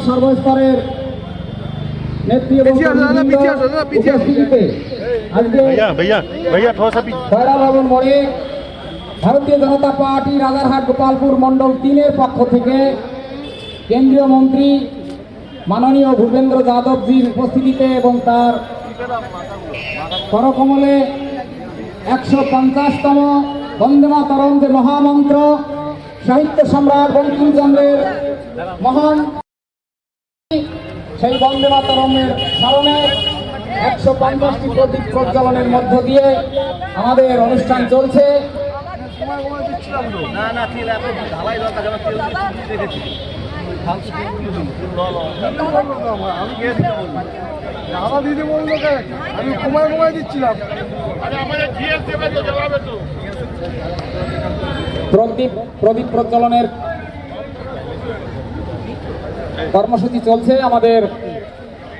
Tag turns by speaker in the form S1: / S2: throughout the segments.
S1: সর্বস্তরের নেত্রী এবং উপস্থিতিতে ভারতীয় জনতা পার্টি রাজারহাট গোপালপুর তিনের পক্ষ থেকে কেন্দ্রীয় মন্ত্রী মাননীয় ভূপেন্দ্র যাদবজির উপস্থিতিতে এবং তার করকমলে একশো পঞ্চাশতম বন্দনা তরঙ্গ মহামন্ত্র সাহিত্য সম্রাট বঙ্কিমচন্দ্রের মহান সেই বন্দে মাতরমের স্মরণে একশো পঞ্চাশটি প্রদীপ প্রজ্বলনের মধ্য দিয়ে আমাদের অনুষ্ঠান চলছে।
S2: আমি কে দিতে দাদা দিদি বলল আমি ঘুমায় ঘুমায় দিচ্ছিলাম।
S1: প্রদীপ প্রদীপ প্রজ্বলনের কর্মসূচি চলছে। আমাদের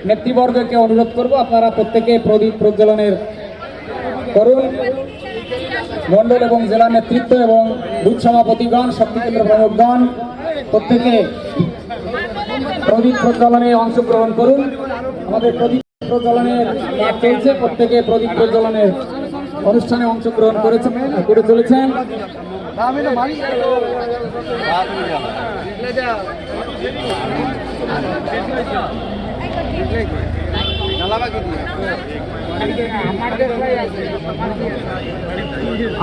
S1: নেতৃবর্গকে অনুরোধ করব, আপনারা প্রত্যেকে প্রদীপ প্রজ্বলনের করুন। মণ্ডল এবং জেলা নেতৃত্ব এবং বুথ সভাপতিগণ, শক্তিকেন্দ্র প্রমুখগণ, প্রত্যেকে প্রদীপ প্রজ্বলনে অংশগ্রহণ করুন। আমাদের প্রদীপ প্রজ্বলনের কাজ চলছে, প্রত্যেকে প্রদীপ প্রজ্বলনের অনুষ্ঠানে অংশগ্রহণ করেছে, করে চলেছেন।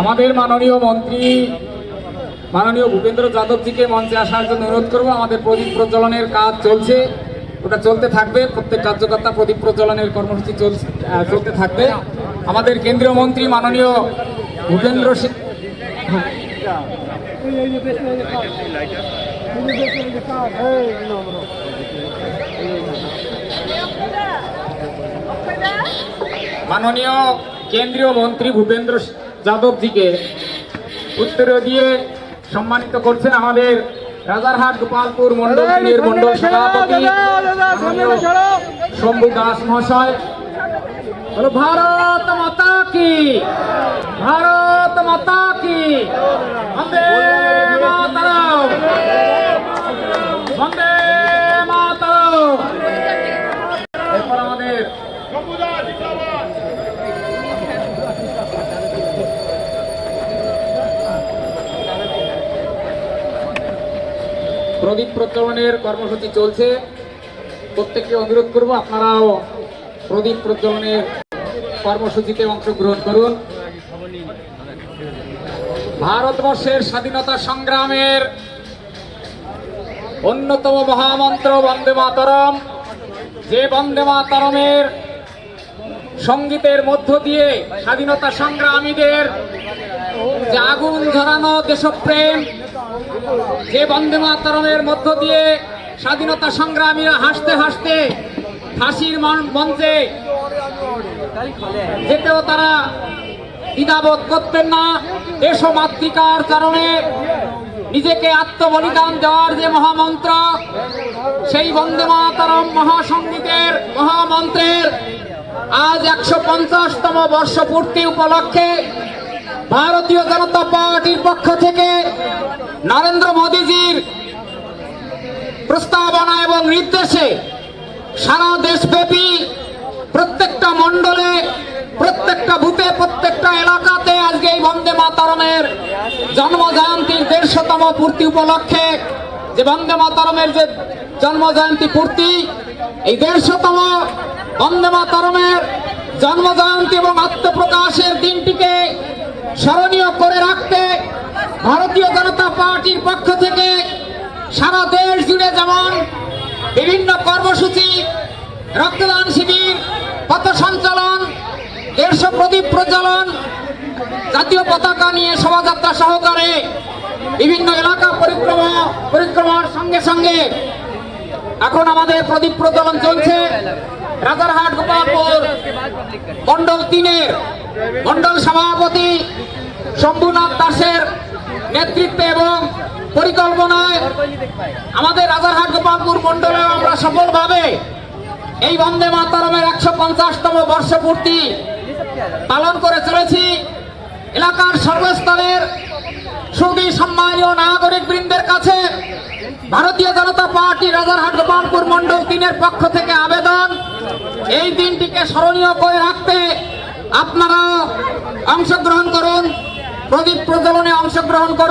S1: আমাদের মাননীয় মন্ত্রী, মাননীয় ভূপেন্দ্র যাদবজিকে মঞ্চে আসার জন্য অনুরোধ করব। আমাদের প্রদীপ প্রজ্বলনের কাজ চলছে। ওটা চলতে থাকবে। প্রত্যেক কার্যকর্তা প্রদীপ প্রজ্বলনের কর্মসূচি চলতে থাকবে। আমাদের কেন্দ্রীয় মন্ত্রী, মাননীয় ভূপেন্দ্র সিং মাননীয় কেন্দ্রীয় মন্ত্রী ভূপেন্দ্র যাদবজিকে উত্তর দিয়ে সম্মানিত করছেন আমাদের রাজারহাট গোপালপুর মন্ডল তিনের মন্ডল সভাপতি শম্ভু দাস মহাশয়। ভারত মাতা কি? ভারত মাতা কি? বন্দে প্রদীপ প্রজ্বলনের কর্মসূচি চলছে। প্রত্যেককে অনুরোধ করব আপনারাও প্রদীপ প্রজ্বলনের কর্মসূচিতে অংশগ্রহণ করুন। ভারতবর্ষের স্বাধীনতা সংগ্রামের অন্যতম মহামন্ত্র বন্দে মাতরম। যে বন্দে মাতরমের সঙ্গীতের মধ্য দিয়ে স্বাধীনতা সংগ্রামীদের যে আগুন ঝরানো দেশপ্রেম যে বন্দে মাতরমের মধ্য দিয়ে স্বাধীনতা সংগ্রামীরা হাসতে হাসতে ফাঁসির মঞ্চে যেতেও তারা দ্বিধাবোধ করতেন না। দেশমাতৃকার কারণে নিজেকে আত্মবলিদান দেওয়ার যে মহামন্ত্র, সেই বন্দে মাতরম মহাসঙ্গীতের মহামন্ত্রের আজ একশো পঞ্চাশতম বর্ষপূর্তি উপলক্ষে ভারতীয় জনতা পার্টির পক্ষ থেকে নরেন্দ্র মোদীজির প্রস্তাবনা এবং নির্দেশে সারা দেশব্যাপী প্রত্যেকটা মণ্ডলে, প্রত্যেকটা বুথে, প্রত্যেকটা এলাকাতে আজকে এই বন্দে মাতারমের জন্ম জয়ন্তীর দেড়শোতম পূর্তি উপলক্ষে যে বন্দে মাতারমের যে জন্ম জয়ন্তী পূর্তি, এই দেড়শোতম বন্দে মাতারমের জন্ম জয়ন্তী এবং আত্মপ্রকাশের দিনটিকে স্মরণীয় করে রাখতে ভারতীয় জনতা পার্টির পক্ষ থেকে সারা দেশ জুড়ে যেমন বিভিন্ন কর্মসূচি, রক্তদান শিবির, পথ সঞ্চালন, দেড়শো প্রদীপ প্রজ্বলন, জাতীয় পতাকা নিয়ে শোভাযাত্রা সহকারে বিভিন্ন এলাকা পরিক্রমা, পরিক্রমার সঙ্গে সঙ্গে এখন আমাদের প্রদীপ প্রজ্বলন চলছে। রাজারহাট, গোপালপুর মন্ডল তিনের মন্ডল সভাপতি শম্ভুনাথ দাসের নেতৃত্বে এবং পরিকল্পনায় আমাদের রাজারহাট গোপালপুর মন্ডলে আমরা সফলভাবে এই বন্দে মাতারমের একশো পঞ্চাশতম বর্ষপূর্তি পালন করে চলেছি। এলাকার সর্বস্তরের সুদী সম্মানীয় নাগরিক বৃন্দের কাছে ভারতীয় জনতা পার্টি রাজারহাট গোপালপুর মন্ডল তিনের পক্ষ থেকে আবেদন। এই দিনটিকে স্মরণীয় করে রাখতে আপনারা অংশগ্রহণ করুন। প্রদীপ প্রজ্বলনে অংশগ্রহণ করুন।